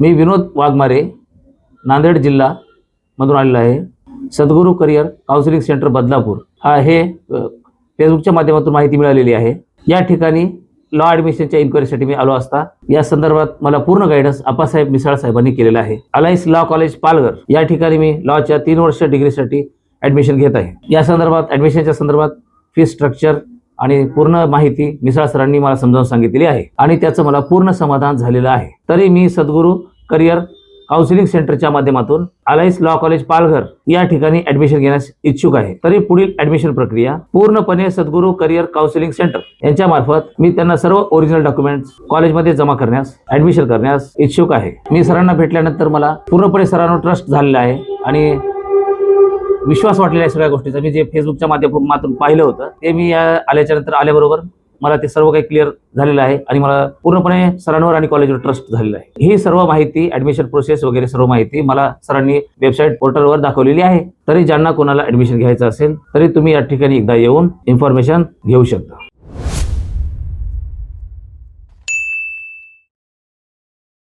मी विनोद वाघमारे नांदेड जिल्हा मधून आलेलो आहे. सद्गुरू करिअर काउन्सिलिंग सेंटर बदलापूर. हा हे फेसबुकच्या माध्यमातून माहिती मिळालेली आहे. या ठिकाणी लॉ ॲडमिशनच्या इन्क्वायरीसाठी मी आलो असता. या संदर्भात मला पूर्ण गायडन्स आप्पासाहेब मिसाळ साहेबांनी केलेला आहे. Alliance law college Palghar. या ठिकाणी मी लॉच्या तीन वर्ष डिग्रीसाठी ॲडमिशन घेत आहे. या संदर्भात ॲडमिशनच्या संदर्भात फी स्ट्रक्चर आणि पूर्ण माहिती मिसाळ सरांनी मला समजावून सांगितलेली आहे. आणि त्याचं मला पूर्ण समाधान झालेलं आहे. तरी मी सद्गुरू करिअर काउन्सिलिंग सेंटरच्या माध्यमातून अलायन्स लॉ कॉलेज पालघर या ठिकाणी ऍडमिशन घेण्यास इच्छुक आहे. तरी पुढील ऍडमिशन प्रक्रिया पूर्णपणे सद्गुरू करिअर काउन्सिलिंग सेंटर यांच्या मार्फत मी त्यांना सर्व ओरिजिनल डॉक्युमेंट्स कॉलेजमध्ये जमा करण्यास ऍडमिशन करण्यास इच्छुक आहे. मी सरांना भेटल्यानंतर मला पूर्णपणे सरांवर ट्रस्ट झालेला आहे आणि विश्वास वाटलेला आहे सगळ्या गोष्टीचा. मी जे फेसबुकच्या माध्यमातून पाहिलं होतं ते मी या आल्याच्यानंतर आल्याबरोबर मला ते सर्व काही क्लिअर झालेलं आहे आणि मला पूर्णपणे सरांवर आणि कॉलेजवर ट्रस्ट झालेलं आहे. ही सर्व माहिती ऍडमिशन प्रोसेस वगैरे सर्व माहिती मला सरांनी वेबसाईट पोर्टलवर दाखवलेली आहे. तरी ज्यांना कोणाला ऍडमिशन घ्यायचं असेल तरी तुम्ही या ठिकाणी एकदा येऊन इन्फॉर्मेशन घेऊ शकता.